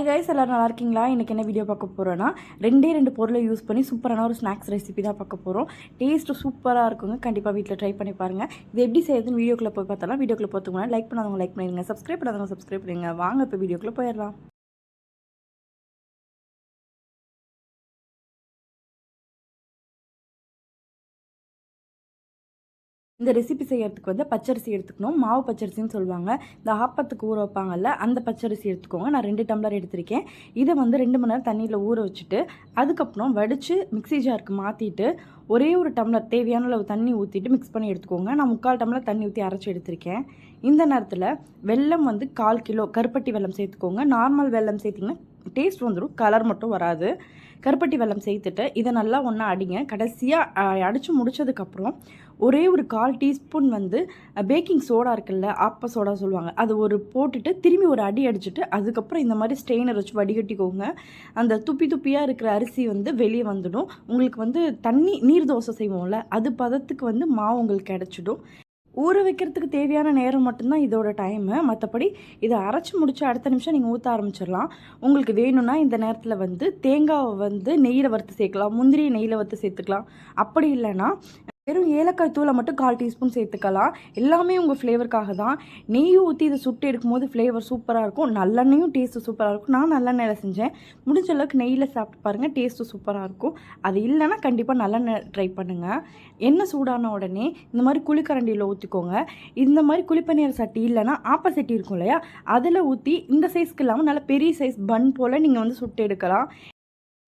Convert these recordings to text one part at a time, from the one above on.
Hi guys எல்லோரும் நல்லா இருக்கீங்களா? இன்றைக்கி என்ன வீடியோ பார்க்க போகிறோன்னா ரெண்டே ரெண்டு பொருளை யூஸ் பண்ணி சூப்பரான ஒரு ஸ்நாக்ஸ் ரெசிபி தான் பார்க்க போகிறோம் டேஸ்ட்டு சூப்பராக இருக்குங்க. கண்டிப்பாக வீட்டில் ட்ரை பண்ணி பாருங்கள் இது எப்படி செய்யுதுன்னு வீடியோக்குள்ளே போய் பார்த்தாலும் வீடியோக்குள்ளே போகிறதுக்கு லைக் பண்ணாதவங்க லைக் பண்ணிடுங்க. சப்ஸ்கிரைப் பண்ணாதவங்க சப்ஸ்கிரைப் பண்ணுங்க வாங்க இப்போ வீடியோக்குள்ளே போயிடலாம். இந்த ரெசிபி செய்யறதுக்கு வந்து பச்சரிசி எடுத்துக்கணும். மாவு பச்சரிசின்னு சொல்லுவாங்க. இந்த ஆப்பத்துக்கு ஊற வைப்பாங்கல்ல அந்த பச்சரிசி எடுத்துக்கோங்க. நான் ரெண்டு டம்ளர் எடுத்திருக்கேன். இதை வந்து ரெண்டு மணி நேரம் தண்ணியில் ஊற வச்சுட்டு அதுக்கப்புறம் வடித்து மிக்ஸி ஜாருக்கு மாற்றிட்டு ஒரே ஒரு டம்ளர் தேவையான அளவு தண்ணி ஊற்றிட்டு மிக்ஸ் பண்ணி எடுத்துக்கோங்க. நான் முக்கால் டம்ளர் தண்ணி ஊற்றி அரைச்சி எடுத்திருக்கேன். இந்த நேரத்தில் வெல்லம் வந்து கால் கிலோ கருப்பட்டி வெல்லம் சேர்த்துக்கோங்க. நார்மல் வெல்லம் சேர்த்திங்கன்னா டேஸ்ட் வந்துடும் கலர் மட்டும் வராது. கருப்பட்டி வெல்லம் சேர்த்துட்டு இதை நல்லா ஒன்றா அடிங்க. கடைசியாக அடித்து முடிச்சதுக்கப்புறம் ஒரே ஒரு கால் டீஸ்பூன் வந்து பேக்கிங் சோடா இருக்குல்ல ஆப்ப சோடா சொல்லுவாங்க. அது ஒரு போட்டுட்டு திரும்பி ஒரு அடி அடிச்சுட்டு அதுக்கப்புறம் இந்த மாதிரி ஸ்டெயினர் வச்சு வடிகட்டிக்கோங்க. அந்த துப்பி துப்பியாக இருக்கிற அரிசி வந்து வெளியே வந்துடும். உங்களுக்கு வந்து தண்ணி நீர் தோசை செய்வோம்ல அது பதத்துக்கு வந்து மாவு உங்களுக்கு கிடச்சிடும். ஊற வைக்கிறதுக்கு தேவையான நேரம் மட்டும்தான் இதோட டைமு மற்றபடி இதை அரைச்சி முடிச்சு அடுத்த நிமிஷம் நீங்கள் ஊற்ற ஆரம்பிச்சிடலாம். உங்களுக்கு வேணும்னா இந்த நேரத்தில் வந்து தேங்காவை வந்து நெய்யில் வறுத்து சேர்க்கலாம். முந்திரியை நெய்யில் வறுத்து சேர்த்துக்கலாம். அப்படி இல்லைன்னா வெறும் ஏலக்காய் தூளை மட்டும் கால் டீஸ்பூன் சேர்த்துக்கலாம். எல்லாமே உங்கள் ஃப்ளேவருக்காக தான். நெய் ஊற்றி இதை சுட்டு எடுக்கும்போது ஃப்ளேவர் சூப்பராக இருக்கும். நல்லெண்ணையும் டேஸ்ட்டு சூப்பராக இருக்கும். நான் நல்லெண்ணெயில் செஞ்சேன். முடிஞ்ச அளவுக்கு நெய்யில் சாப்பிட்டு பாருங்கள் டேஸ்ட்டு சூப்பராக இருக்கும். அது இல்லைன்னா கண்டிப்பாக நல்லெண்ணெய் ட்ரை பண்ணுங்கள் எண்ணெய் சூடான உடனே இந்த மாதிரி குழிக்கரண்டியில் ஊற்றிக்கோங்க இந்த மாதிரி குழிப்பநீர் சட்டி இல்லைன்னா ஆப்ப சட்டி இருக்கும் இல்லையா? அதில் ஊற்றி இந்த சைஸ்க்கு இல்லாமல் நல்ல பெரிய சைஸ் பன் போல் நீங்கள் வந்து சுட்டு எடுக்கலாம்.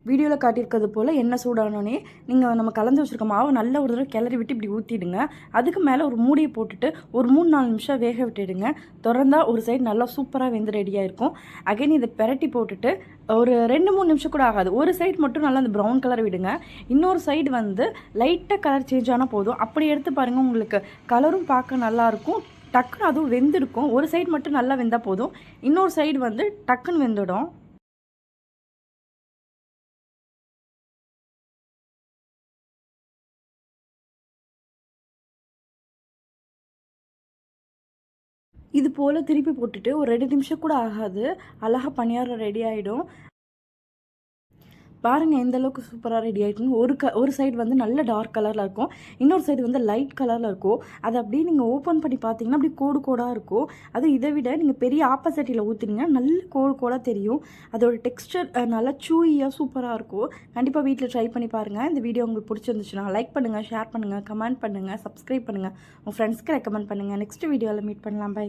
வீடியோவில் காட்டியிருக்கிறது போல் எண்ணெய் சூடானோடனே நீங்கள் நம்ம கலந்து வச்சுருக்க மாவை நல்ல ஒரு தடவை கிளறி விட்டு இப்படி ஊற்றிடுங்க அதுக்கு மேலே ஒரு மூடியை போட்டுட்டு ஒரு மூணு நாலு நிமிஷம் வேக விட்டுடுங்க. திறந்தால் ஒரு சைடு நல்லா சூப்பராக வெந்து ரெடியாக இருக்கும் அகைன் இதை பெரட்டி போட்டுட்டு ஒரு ரெண்டு மூணு நிமிஷம் கூட ஆகாது. ஒரு சைடு மட்டும் நல்லா அந்த ப்ரௌன் கலர் விடுங்க. இன்னொரு சைடு வந்து லைட்டாக கலர் சேஞ்ச் ஆனால் போதும். அப்படி எடுத்து பாருங்கள் உங்களுக்கு கலரும் பார்க்க நல்லாயிருக்கும் டக்குன்னு அதுவும் வெந்திருக்கும். ஒரு சைடு மட்டும் நல்லா வெந்தால் போதும். இன்னொரு சைடு வந்து டக்குன்னு வெந்துடும். இது போல் திருப்பி போட்டுட்டு ஒரு ரெண்டு நிமிஷம் கூட ஆகாது. அழகாக பணியாரம் ரெடி ஆகிடும் பாருங்கள் எந்த அளவுக்கு சூப்பராக ரெடி ஆகிட்டுன்னு ஒரு க ஒரு சைடு வந்து நல்ல டார்க் கலரில் இருக்கும். இன்னொரு சைடு வந்து லைட் கலரில் இருக்கும். அது அப்படியே நீங்கள் ஓப்பன் பண்ணி பார்த்தீங்கன்னா அப்படி கோடு கோடாக இருக்கும். அது இதை விட நீங்கள் பெரிய ஆப்போசிட்டியில் ஊற்றுனீங்கன்னா நல்ல கோடு கோடாக தெரியும். அதோட டெக்ஸ்டர் நல்லா சூயியாக சூப்பராக இருக்கும். கண்டிப்பாக வீட்டில் ட்ரை பண்ணி பாருங்கள் இந்த வீடியோ உங்களுக்கு பிடிச்சிருந்துச்சுன்னா லைக் பண்ணுங்கள் ஷேர் பண்ணுங்கள் கமெண்ட் பண்ணுங்கள் சப்ஸ்கிரைப் பண்ணுங்கள் உங்கள் ஃப்ரெண்ட்ஸ்க்கு ரெக்கமெண்ட் பண்ணுங்கள் நெக்ஸ்ட் வீடியோவில் மீட் பண்ணலாம். பை